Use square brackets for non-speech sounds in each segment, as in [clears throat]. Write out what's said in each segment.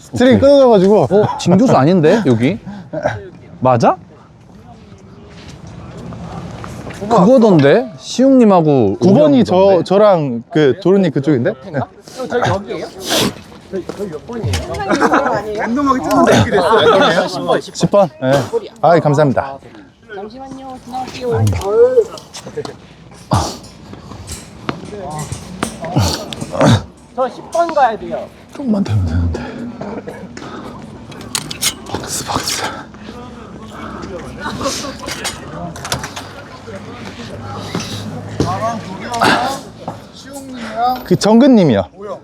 스트링 끊어져가지고 어? 진교수 아닌데 여기? 맞아? 그거던데? 시웅님하고 9번이 저 저랑 그 도르님 그쪽인데? 네. 랜덤하게 찍는데 이렇게 됐어. 10번. 네. 아 감사합니다. 잠시만요. 지나갈게요. 저 10번 가야 돼요. 조금만 되면 되는데. 박스 박스. 그 정근님이요. 오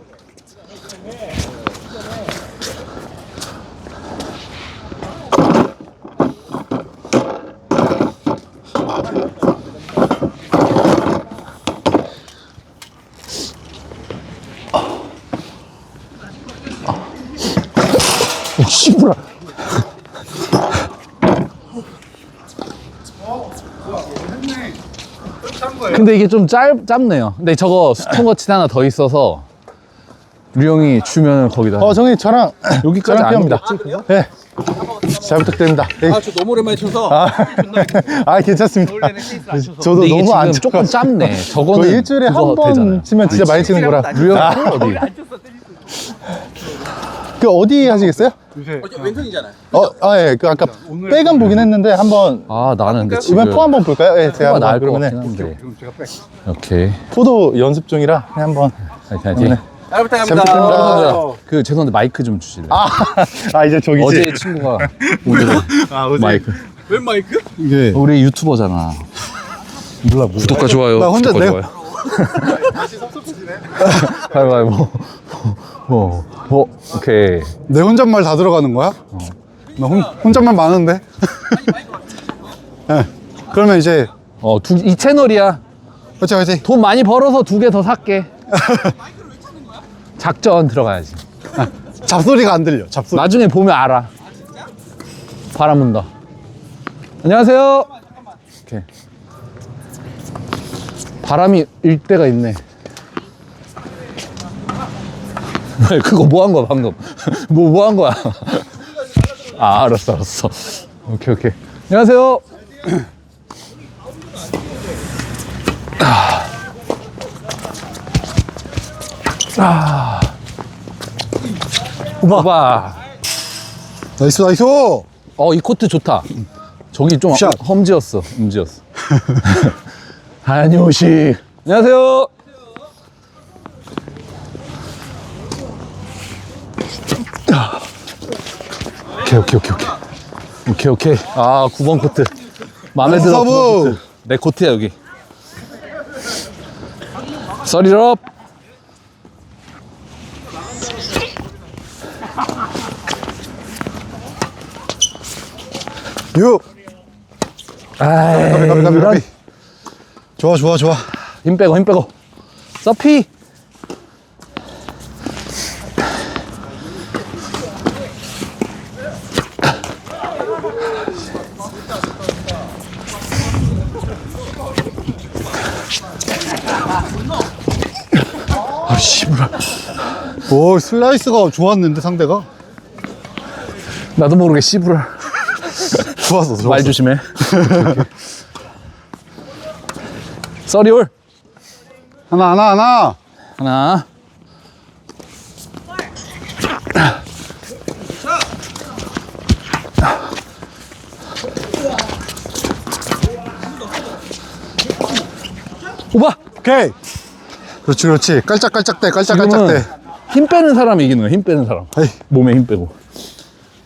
근데 이게 좀 짧, 짧네요 근데 저거 스톤거치 하나 더 있어서 류형이 주면 거기다 어 정님 저랑 [clears throat] 여기까지 저랑 안 필요합니다. 네. 잘 부탁드립니다. 네. 아, 저 너무 오랜만에 쳐서. 아, [laughs] 아 괜찮습니다. 저도 근데 이게 너무 안 지금 쳐. 조금 짧네 저거는 거의 일주일에 그거 한번 되잖아요. 치면 진짜 많이 치는 거라. 류형 아, 어디? 그 어디 하시겠어요? 어, 저 왼손이잖아요. 어, 아 예. 그 아까 백은 보긴 했는데 한번 아 나는 근데 지금 이번 포 한번 볼까요? 예, 제가 포가 한번 나을 것 그러면은 같긴 한데 그럼 제가 백. 오케이 포도 연습 중이라 그냥 한번. 파이팅 파이팅 네. 잘 부탁합니다. 잘 부탁드립니다. 어, 그 죄송한데 마이크 좀 주실래요? 아, [laughs] 아 이제 저기지. 어제 친구가 오늘 [laughs] 아, 어제 마이크 웬 마이크? 이게 우리 유튜버잖아 몰라 몰라. 구독과 좋아요 나 혼자 구독과 내가- 좋아요 가위바위보 [laughs] 뭐, 뭐, 오케이 내 혼잣말 다 들어가는 거야? 나 혼, 혼잣말 많은데. 예. 그러면 이제 어, 두, 이 채널이야 그렇지 그렇지. 돈 많이 벌어서 두 개 더 살게 작전 들어가야지 잡소리가 안 들려. 잡소리. 나중에 보면 알아 바람 분다 안녕하세요 오케이 바람이 일 때가 있네 [laughs] 그거 뭐 한 거야 방금 [laughs] 뭐 뭐 한 거야 [laughs] 아 알았어 알았어 오케이 오케이 안녕하세요 아. 오바 나이스 나이스. 어, 이 코트 좋다. 저기 좀 샷. 험지였어. 음지였어. 한효식. 안녕하세요. 오케이, 오케이, 오케이, 오케이. 오케이, 오케이. 아, 9번 코트. 마음에 들어. 서브. 9번 코트. 내 코트야, 여기. 썰이럽. 유. 아이, 가비 가비 가비 이런. 가비. 좋아 좋아 좋아. 힘 빼고, 힘 빼고. 서피. 오 슬라이스가 좋았는데 상대가 나도 모르게 씨부를. [laughs] 좋았어 좋았어. 말 조심해. 썰이올. 하나 하나 하나. 하나. 오바! 오케이. 그렇지 그렇지. 깔짝깔짝 대 깔짝깔짝 대. 힘 빼는 사람이 이기는 거야, 힘 빼는 사람. 몸에 힘 빼고.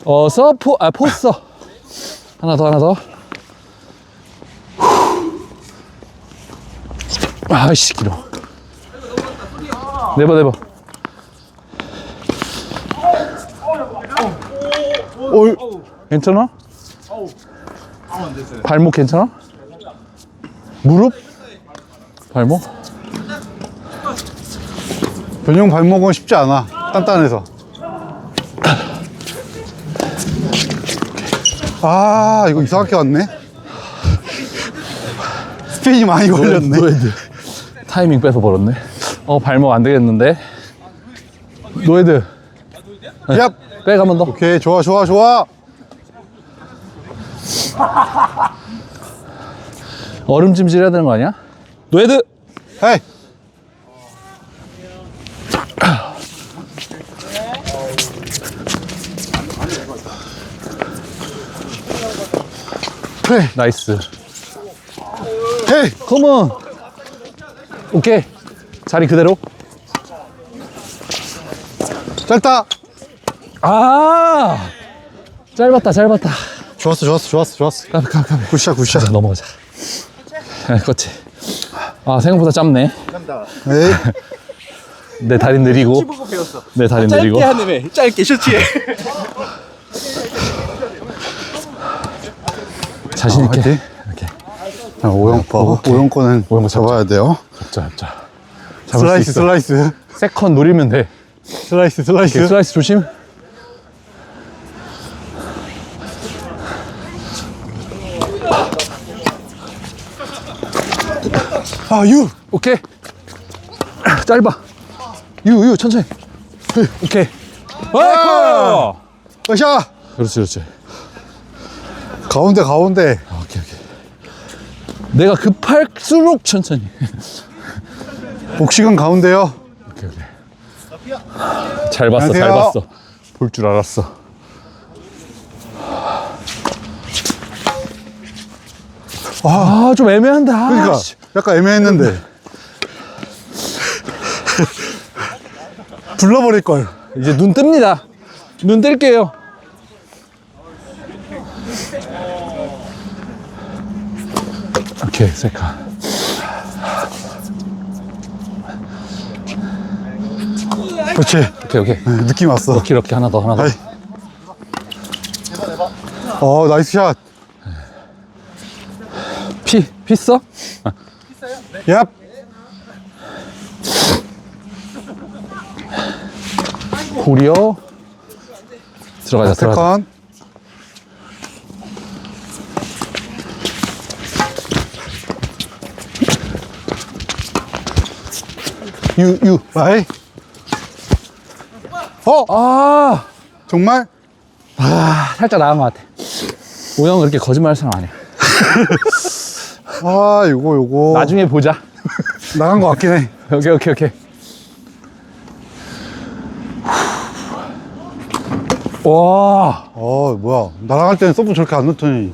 어, 서 포, 아, 포스터. 하나 더, 하나 더. 아이씨, 길어. 네버, 네버. 오. 괜찮아? 발목 괜찮아? 무릎? 발목? 변형 발목은 쉽지 않아. 단단해서. 아 이거 이상하게 왔네. 스피이 많이 걸렸네. 타이밍 뺏어 버렸네. 어, 발목 안 되겠는데? 노헤드. 얍! 백한번 더. 오케이, 좋아, 좋아, 좋아. 얼음찜질 해야 되는 거 아니야? 노헤드! 헤이! 헤이! 나이스. 헤이! 컴온! 오케이. 자리 그대로. 짧다! 아! 짧았다, 짧았다. 좋았어, 좋았어, 좋았어, 좋았어. 가비, 가비. 굿샷, 굿샷. 자, 넘어가자. 아, 그렇지. 아, 생각보다 짧네. 에이, [laughs] 내 다리 느리고. 내 다리 느리고. 짧게 하네, 짧게 쇼츠에. [laughs] 자신 있게. 화이팅. 이렇게. 자, 오영 거, 오영 거는 오영 거 잡아야 돼요. 잡자, 잡자. 잡을 수 슬라이스, 있어. 슬라이스. 세컨 노리면 돼. 슬라이스, 슬라이스. 슬라이스 조심. 아, 유! 오케이. 짧아. 유, 유, 천천히. 오케이. 와! 으쌰! 그렇지, 그렇지. 가운데, 가운데. 아, 오케이, 오케이. 내가 급할수록 천천히. [laughs] 복식은 가운데요. 오케이, 오케이. 잘 봤어, 잘 안녕하세요. 봤어. 볼 줄 알았어. 아, 좀 애매한데. 아, 그러니까, 씨. 약간 애매했는데. [laughs] 불러버릴걸. 이제 눈 뜹니다. 눈 뜰게요. 오케이, 세카. 그렇지. 오케이, 오케이. 네, 느낌 왔어. 이렇게, 이렇게 하나 더, 하나 더. 아이. 어, 나이스 샷. 피, 피 써? 얍. 고리어. 들어가자, 들어가자. 세컨. 유, 유. 아이. 어, 아, 정말? 아, 살짝 나간 것 같아. 오영 그렇게 거짓말 할 사람 아니야. [laughs] 아, 요거, 요거. 나중에 보자. [laughs] 나간 것 같긴 해. 오케이, 오케이, 오케이. 와, 어, 뭐야. 날아갈 때는 서브 저렇게 안 넣더니.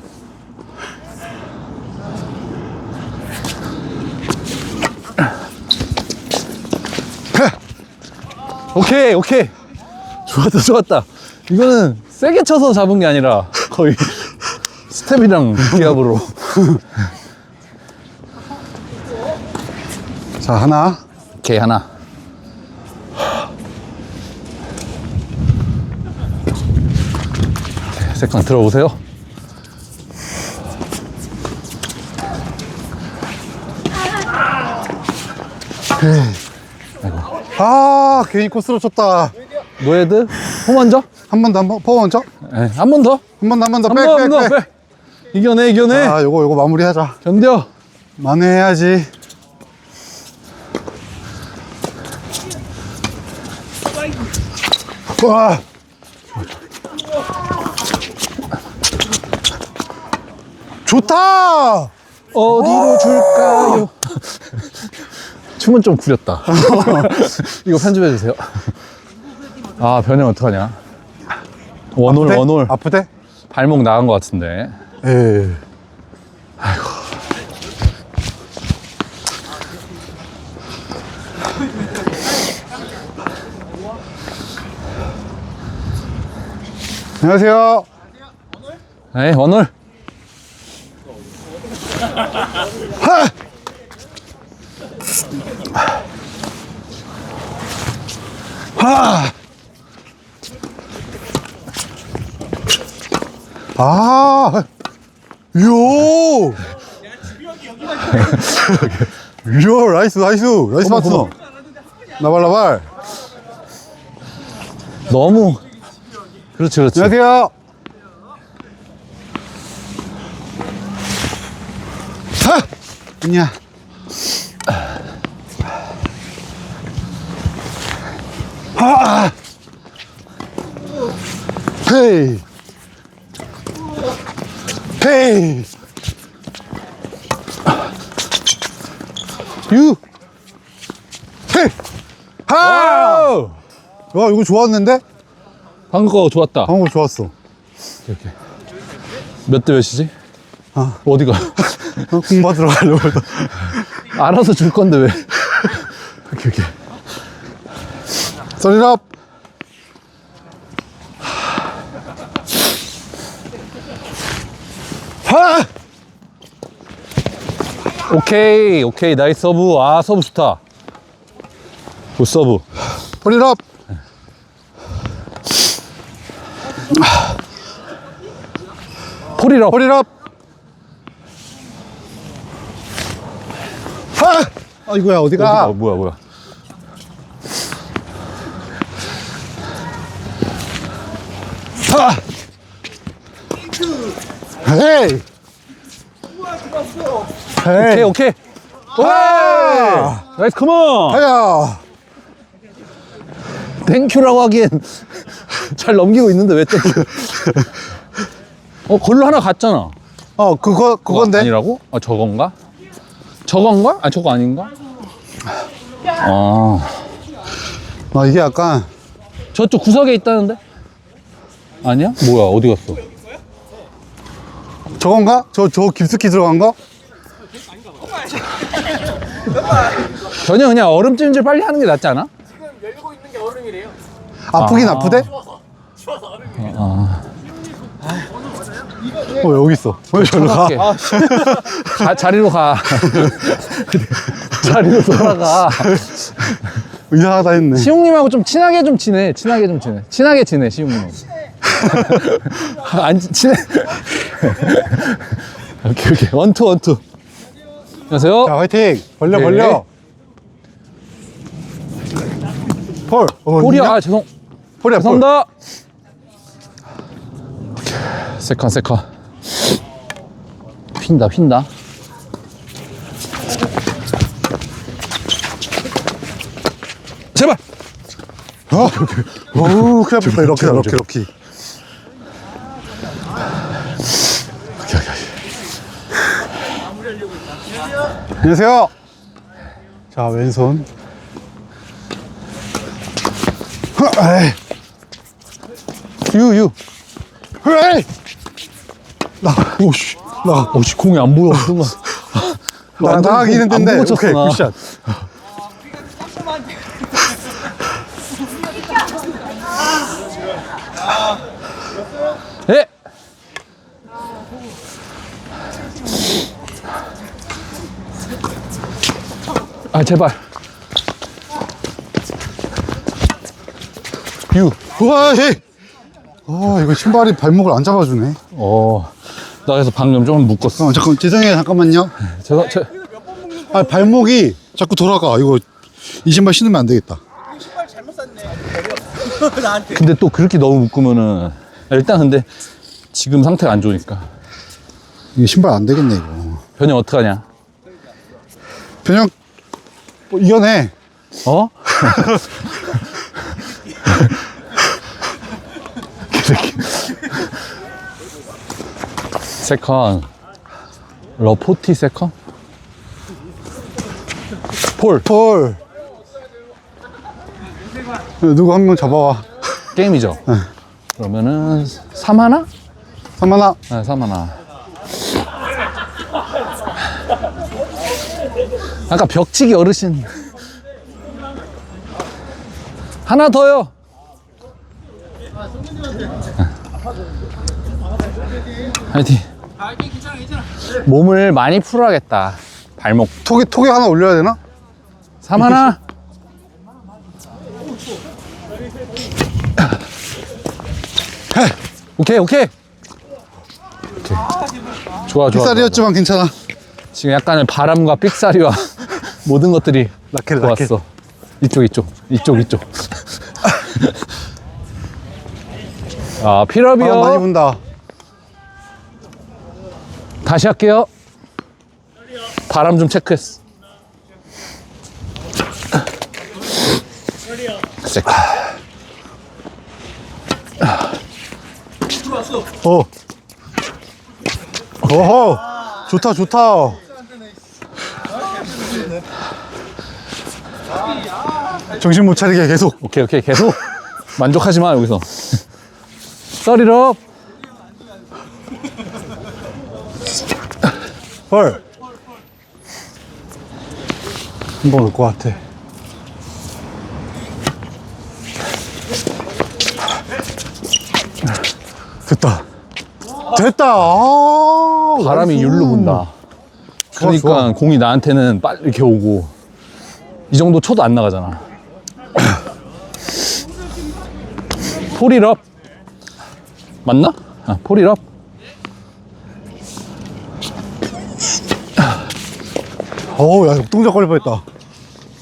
오케이, 오케이. 좋았다, 좋았다. 이거는 세게 쳐서 잡은 게 아니라 거의 스텝이랑 기압으로. [laughs] 자, 하나. 오케이, 하나. 오케이, 세컨 들어오세요. 아, 괜히 코스로 쳤다. 노헤드, 호 먼저. 한 번 더, 한 번, 퍼 먼저. 네, 한번 더. 한 번 더, 한번 더, 한 백, 번, 백, 한 번, 백. 백. 이겨내, 이겨내. 아, 요거, 요거 마무리 하자. 견뎌. 만회해야지. 와. 좋다! 어디로 줄까요? 춤은 좀 구렸다. [laughs] 이거 편집해 주세요. 아, 변형 어떡하냐? 원홀, 아프대? 원홀. 아프대? 발목 나간 것 같은데. 예. 안녕하세요. 에이, 원홀. 하! 아! 요! 요, 나이스, 나이스, 나이스 파트너. 나발, 나발. 너무. 그렇지, 그렇지. 안녕하세요. 하! 아니 야. 하! 헤이. 헤이. 유. 헤이. 하! 와, 이거 좋았는데? 방금 거 좋았다. 방금 거 좋았어. 이렇게. 몇 대 몇이지? 아. 어디가? [laughs] 어, 공부하러 가려고 했다. 알아서 줄 건데 왜? 오케이, 오케이. 썰이랍. 하! 오케이, 오케이. 나이스 서브. 아, 서브 좋다. 굿 서브. 허리랍. 폴이라. 허리랍. 하! 아, 이거야, 어디가? 어디가? 뭐야, 뭐야. 하! 헤이! 오케이. 와! 나이스, 컴온! 하야! 땡큐라고 하기엔 잘 넘기고 있는데 왜 땡큐? 어, 걸로 하나 갔잖아. 어, 그거, 그건데? 아니라고? 아, 저건가? 저건가? 아, 저거 아닌가? 아, 아, 이게 약간, 저쪽 구석에 있다는데? 아니야? 뭐야, 어디 갔어? 저건가? 저, 저 깊숙이 들어간 거? [laughs] 전혀 그냥 얼음 찜질 빨리 하는 게 낫지 않아? 열고 있는 게 얼음이래요. 아프긴 아. 아. 프대 어, 여기 있어. 왜 저리로 가? 자, 자리로 가. [laughs] 자리로 돌아가. 이상하다 했네. 시웅님하고 좀 친하게 좀 지내. 친하게 좀 지내. 친하게 지내, 시웅님. 안 지- 친해. 오케이, 오케이. 원투, 원투. 안녕하세요. 자, 화이팅! 벌려, 네. 벌려! 폴! 어, 폴이야. 있냐? 아, 죄송. 폴이야, 폴. 죄송합니다. 세컨, 세컨. 휜다, 휜다. 제발! 어? 오, 큰일 났다. 이렇게, 이렇게, 이렇게. 안녕하세요. 자, 왼손. 유, 유. 나, 오씨. 나, 어, 씨, 공이 안 보여, 순간. 나. 안 보고 오케이. 굿샷. 제발. 유. 우와, 이 아, 이거 신발이 발목을 안 잡아주네. 어, 나 그래서 방금 좀 묶었어. 어, 잠깐, 죄송해요. 잠깐만요. 제가, 제, 아, 발목이 자꾸 돌아가. 이거, 이 신발 신으면 안 되겠다. 신발 잘못 샀네. 나한테. 근데 또 그렇게 너무 묶으면은, 일단 근데 지금 상태가 안 좋으니까. 이게 신발 안 되겠네, 이거. 변형 어떡하냐? 변형, 뭐, 이겨내. 어? [laughs] 세컨 러포티 세컨? 폴 폴. 누구 한 명 잡아와. 게임이죠? 그러면은 3 하나? 삼만아. 네 3 하나 아까 벽치기 어르신 하나 더요 화이팅. 몸을 많이 풀어야겠다. 발목. 톡에, 톡에 하나 올려야 되나? 3 하나. 오케이, 오케이. 좋아. 좋아. 빅살이었지만 괜찮아. 지금 약간의 바람과 삑사리와 모든 것들이 라켓, 라켓. 좋았어. 이쪽, 이쪽, 이쪽, 이쪽. [laughs] 아, 필업이요. 아, 많이 분다. 다시 할게요. 바람 좀 체크했어. 세컨. 어. 어허. 좋다, 좋다. 정신 못 차리게 계속. 오케이, 오케이. 계속 만족하지 마, 여기서. 썰이럽. 헐. 한번 올 것 같아. 됐다. 됐다. 아, 바람이 나이스. 율로 분다. 그러니까 좋아. 공이 나한테는 빨리 이렇게 오고 이 정도 쳐도 안 나가잖아. [coughs] 폴이럽 맞나? 아, 폴이럽. 어우, 야, 역동작 걸릴 뻔했다.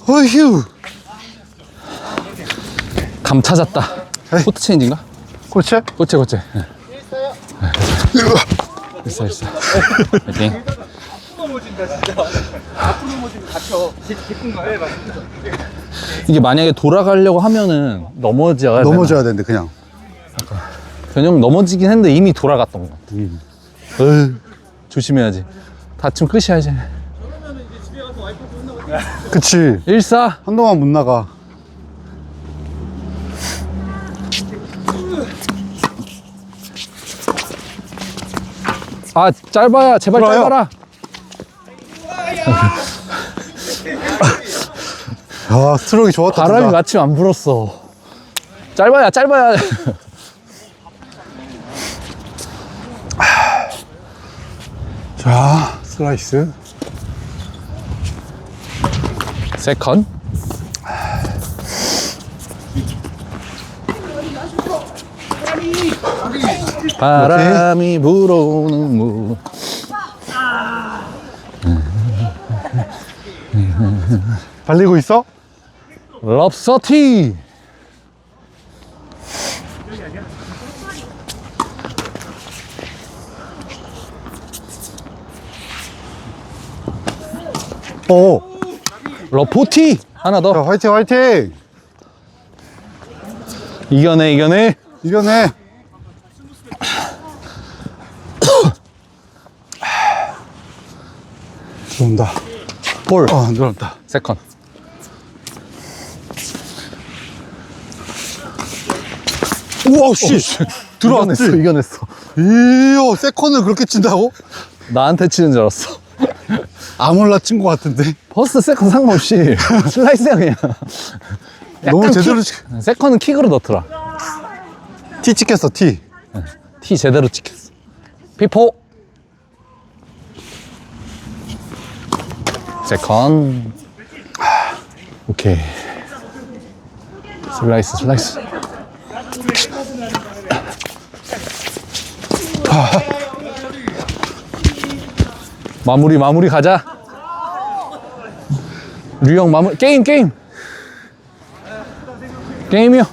어휴. 감 찾았다. 에이. 포트 체인지인가? 그렇지? 고체 고체. 있어 있어. 파이팅. 이게 만약에 돌아가려고 하면은 넘어져야? 넘어져야 되는데, 그냥. 변형 넘어지긴 했는데 이미 돌아갔던 것 같아. 어휴, 조심해야지. 다치면 끝이야 이제. [laughs] 그치. 1사 한동안 못 나가. 아 짧아야 제발 들어와요. 짧아라. 아, 스트로크 좋았다. 바람이 진짜. 마침 안 불었어. 짧아야 짧아야. [laughs] 자, 슬라이스. 세컨. 바람이 불어오는 무. 발리고 있어? 럽서티. 어. 러포티 하나 자, 더. 화이팅, 화이팅! 이겨내 이겨내. 이겨내. [coughs] 들어온다. 볼. 어, 안 들어온다. 세컨. 우와, 씨! 들어왔지? 이겨냈어 이겨냈어. 이야, 세컨을 그렇게 친다고? 나한테 치는 줄 알았어. 아몰라 친 것 같은데? 퍼스트 세컨 상관없이 [laughs] 슬라이스야 그냥. 너무 약간 제대로 킥- 치, 세컨은 킥으로 넣더라. 티 찍혔어, 티. 티 제대로 찍혔어. 피포. 세컨. 오케이. 슬라이스 슬라이스. 마무리 마무리 가자. 류형 마무리 게임 게임. 게임이요.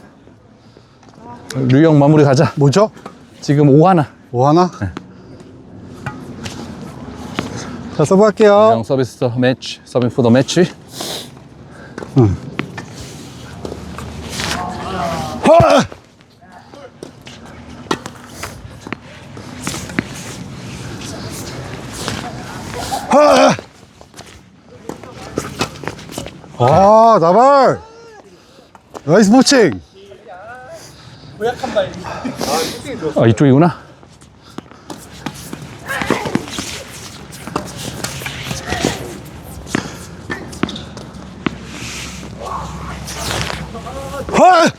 류형 마무리 가자. 뭐죠? 지금 5 하나. 뭐 하나? 자, 서브 할게요. 영 서비스 더 매치, 서빙 포더 매치. 아, 나발! 나이스 포칭! 아 이쪽이구나. 헐!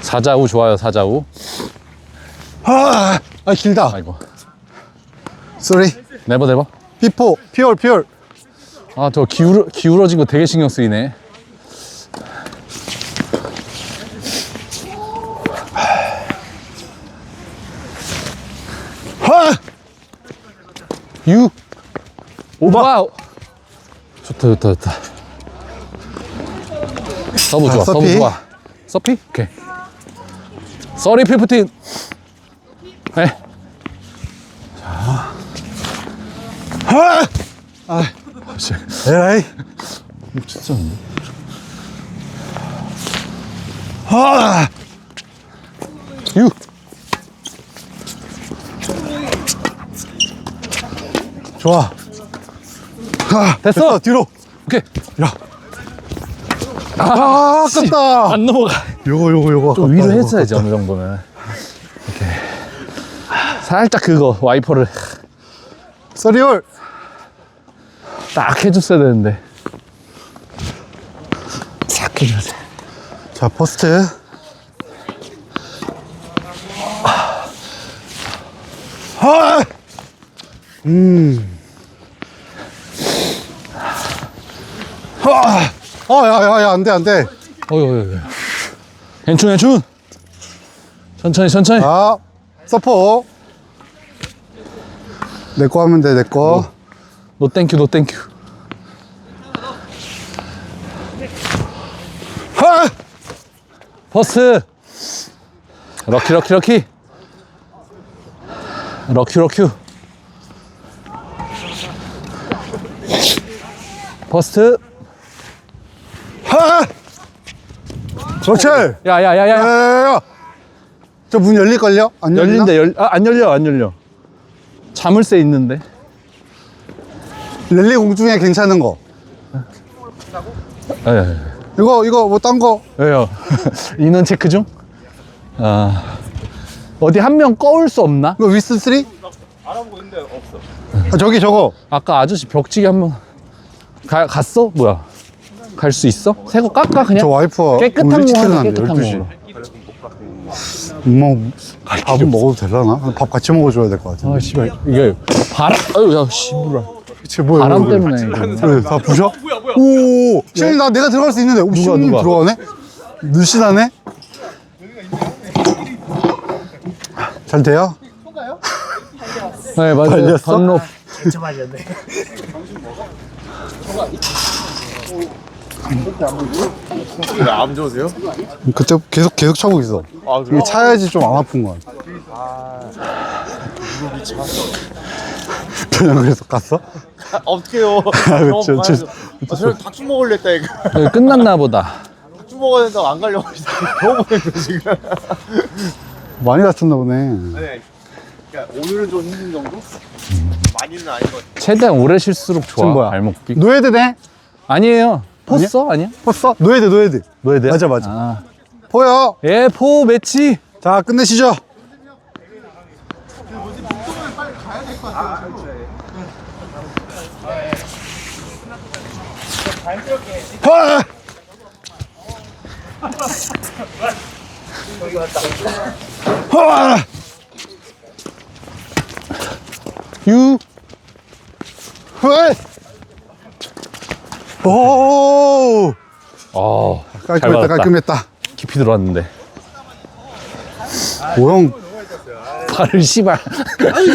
사자우 좋아요 사자우. 아, 아, 길다. 아이고. 쏘리. 네버 네버. 피포, 피얼, 피얼. 아 저 기울어 기울어진 거 되게 신경 쓰이네. 하! 유. 오바. 좋다 좋다 좋다. 서브 자, 좋아 서브 서피. 좋아. 서피? 오케이. 서리 피프틴. 네. 하! 아, 씨. 에라이. 진짜. 하! 유. 좋아. 아, 됐어. 뒤로. 오케이. 야. 아, 아깝다. 안 넘어가. 요거, 요거, 요거. 좀 위로 요거 했어야지 어느 정도는. 이렇게 살짝 그거 와이퍼를. 서리올. 딱 해줬어야 되는데. 싹 해줘야 돼. 자, 퍼스트. 아! 음. 아! 어, 야, 야, 야, 안 돼, 안 돼. 어이 어이 어이. 괜춘 괜춘. 천천히 천천히. 자, 서포. 내 거 하면 돼, 내 거. 노 땡큐 노 땡큐. 하! 버스. 럭키 럭키 럭키. 럭큐 럭큐. 버스트. 하! 그렇지! 야, 야야야 야. 야, 야. 저 문 열릴걸요? 안 열리나? 열린대 열. 아, 안 열려 안 열려. 자물쇠 있는데. 랠리 공 중에 괜찮은 거. 예. 이거, 이거, 뭐, 딴 거. 왜요? [laughs] 인원 체크 중? 아. 어디 한 명 꺼올 수 없나? 이거 위스 3? 알아보고 있는데 없어. 아, 저기 저거. 아까 아저씨 벽지기 한 번. 가, 갔어? 뭐야? 갈 수 있어? 새 거 깎아 그냥? 저 와이프가 깨끗한 거 하자, 깨끗한 12시. 거. 뭐, 밥은 먹어도 되려나? 밥 같이 먹어줘야 될 것 같은데. 아, 씨발. 이게 바람, 아유, 야, 씨발. 그치, 뭐야. 바람 뭐야. 때문에. 이거. 왜, 다 부셔? 뭐야 뭐야. 오, 시현이 나 내가 들어갈 수 있는데. 오, 시현이 누가? 들어가네? 늘씬하네? 잘 돼요? 네, 맞아요. 발렸어? 던롭. 안 좋으세요? 그때 계속, 계속 차고 있어. 아 이게 차야지 좀 안 아픈 거야. 그냥 그래서 갔어? [laughs] 어떡해요. [laughs] 그쵸, 저- 아, 저 닭죽 먹을래 했다 이거. 네, 끝났나 보다. 닭죽 먹어야 된다고 안 가려고 병원 보냈어 지금. 많이 다쳤나 보네. 네. 그러니까 오늘은 좀 힘든 정도? 많이는 아닌 것 같아. 최대한 오래 쉴수록 좋아. 지금 뭐야? 발목 삐. 노예드 네? 아니에요. 포스 아니야? 봤어? 노예드, 노예드. 노예드야? 맞아, 맞아. 아. 보여. 예, 포 매치. 자, 끝내시죠. 하! 하! 유. 헐! 오! 어, 잘 깔끔했다. 깔끔했다. 깊이 들어왔는데. 오형 발을 씨발. 아니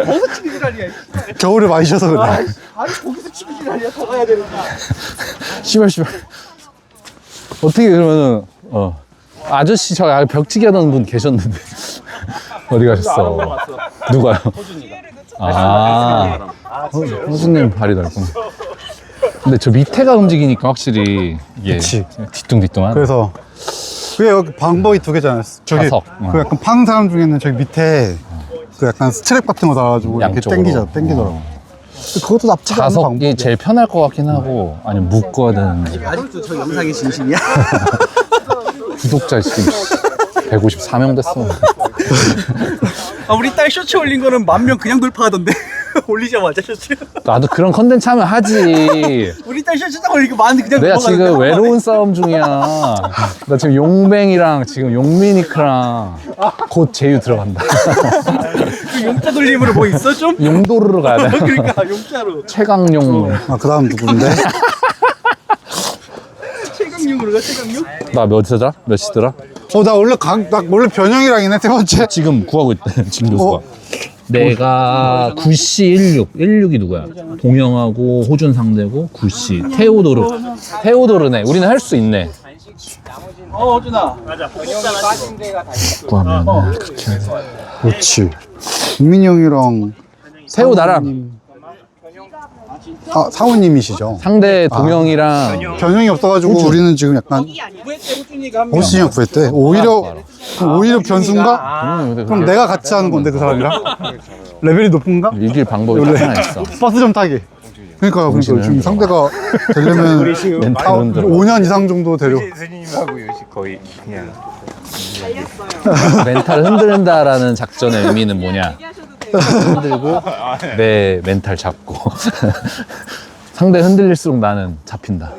거기서 치는 줄 아니야. 겨울에 많이 쉬어서 그래. 아니 거기서 치는 줄 아니야. 더 가야 되는데. 씨발 씨발. 어떻게 그러면은 어 아저씨 저 아래 벽치기 하던 분 계셨는데 [laughs] 어디 가셨어? 누가요? 아, 호- 호준님 발이 넓구나. 근데 저 밑에가 움직이니까 확실히 이게 그치. 뒤뚱뒤뚱한. 그래서 그게 여기 방법이 두 개잖아요. 저기 자석. 어. 그 약간 파는 사람 중에는 저기 밑에 그 약간 스트랩 같은 거 달아가지고 이렇게 양쪽으로. 당기더라고. 어. 근데 그것도 나쁘지 않은 자석이 방법이야. 제일 편할 것 같긴 하고 아니면 묶어야 되는데 아직도 저 영상이 진심이야? [laughs] 구독자 지금 154명 됐어. 아 우리 딸 쇼츠 올린 거는 만 명 그냥 돌파하던데. [laughs] 올리자마자 쇼츠. 나도 그런 컨텐츠 하면 하지. [laughs] 우리 딸 쇼츠 딱 올리고 만 그냥 내가 넘어가는데 지금 한 번에. 외로운 싸움 중이야. 나 지금 용뱅이랑 지금 용미니크랑 곧 제유 들어간다. [laughs] 그 용자 돌림으로 뭐 있어 좀? 용도르로 가야 돼. 그러니까 용자로 최강용. 아, 그 다음 누구인데? 최강용으로 가 최강용? 나 몇이더라? 몇이더라? 어, 나 원래 강, 나 원래 변형이랑이네, 세 번째. 지금 구하고 있대. 지금 교수가. 어? 내가 9시 16. 16이 누구야? 동영하고 호준 상대고 9시. 테오도르. 테오도르네. 우리는 할 수 있네. 어 호준아. 빠진 데가 다 있어. 구하면 그렇게 해야 돼. 그렇지. 국민이 형이랑 세호 나랑 아, 사모님이시죠. 상대 동영이랑 변형이 없어가지고 우리는 지금 약간 호시형 구했대. 오히려 그럼 오히려 변수인가? 음, 근데 그럼 그게 내가 같이 하는 건데 그 사람이랑 레벨이 높은가? 이길 방법이 딱 하나 있어. 버스 좀 타기. 그러니까 그러니까 지금 상대가 되려면 멘탈 아, 흔들어. 5년 이상 정도 되려. 스님하고 요시 거의 그냥 멘탈 흔든다라는 작전의 의미는 뭐냐? 흔들고 [laughs] 내 멘탈 잡고 [laughs] 상대 흔들릴수록 나는 잡힌다.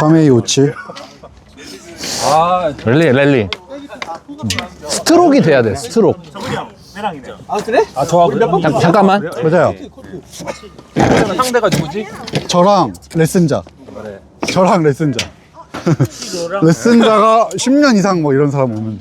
3A57. 랠리 랠리. 음. 스트로크가 돼야 돼. 스트로크. 아 그래? 아 저하고 잠, 잠깐만. 맞아요. 상대가 누구지? 저랑 레슨자. 저랑 레슨자. [laughs] 레슨자가 10년 이상 뭐 이런 사람 오면